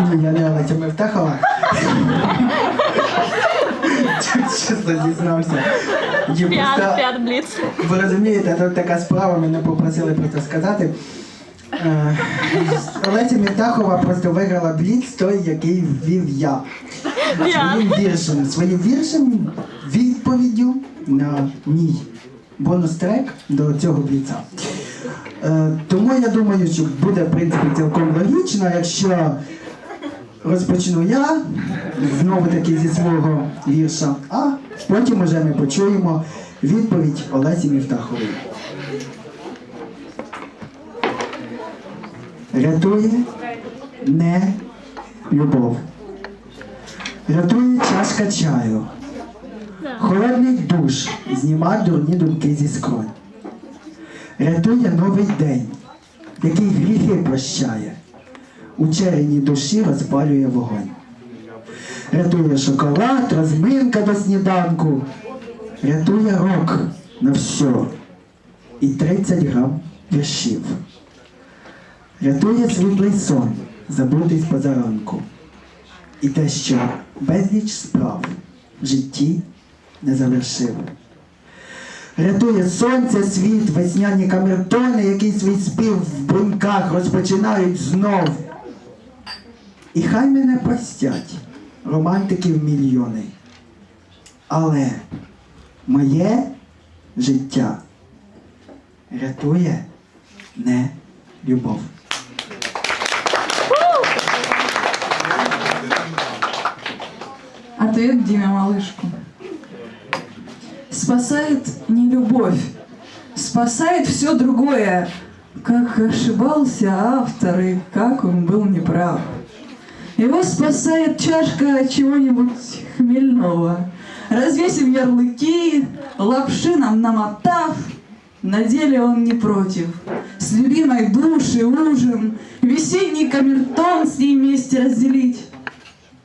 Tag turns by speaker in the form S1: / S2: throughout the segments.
S1: Ні, я не Мевтахова. Чесно зізнався. Є
S2: Піар, піар бліц.
S1: Ви розумієте, тут така справа, мене попросили про це сказати. Е, Олеся Міртахова просто виграла бліц той, який ввів я. Своїм віршем. Своїм віршем відповіддю на мій бонус-трек до цього бліца. Е, Тому я думаю, що буде в принципі цілком логічно, якщо розпочну я знову таки зі свого вірша, а потім уже ми почуємо відповідь Олесі Міфтахової. Рятує не любов. Рятує чашка чаю. Холодний душ зніма дурні думки зі скронь. Рятує новий день, який гріхи прощає. У черені душі розпалює вогонь. Рятує шоколад, розминка до сніданку. Рятує рок на все. І 30 грам віршів. Рятує світлий сон, забутий позаранку. І те, що безліч справ в житті не завершив. Рятує сонце, світ, весняні камертони, які свій спів в бруньках розпочинають знов. І хай мене простять романтиків мільйони. Але моє життя рятує не любов.
S3: Ответ Диме Малышку. Спасает не любовь, спасает все другое. Как ошибался автор и как он был неправ. Его спасает чашка чего-нибудь хмельного. Развесим ярлыки, лапши нам намотав, на деле он не против. С любимой души ужин, весенний камертон с ней вместе разделить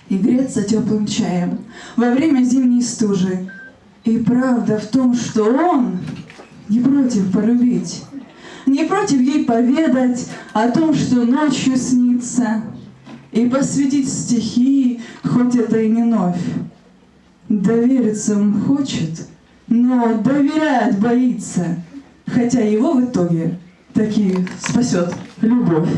S3: и греться теплым чаем во время зимней стужи. И правда в том, что он не против полюбить, не против ей поведать о том, что ночью снится, и посвятить стихи, хоть это и не новь. Довериться он хочет, но доверять боится, хотя его в итоге таки спасет любовь.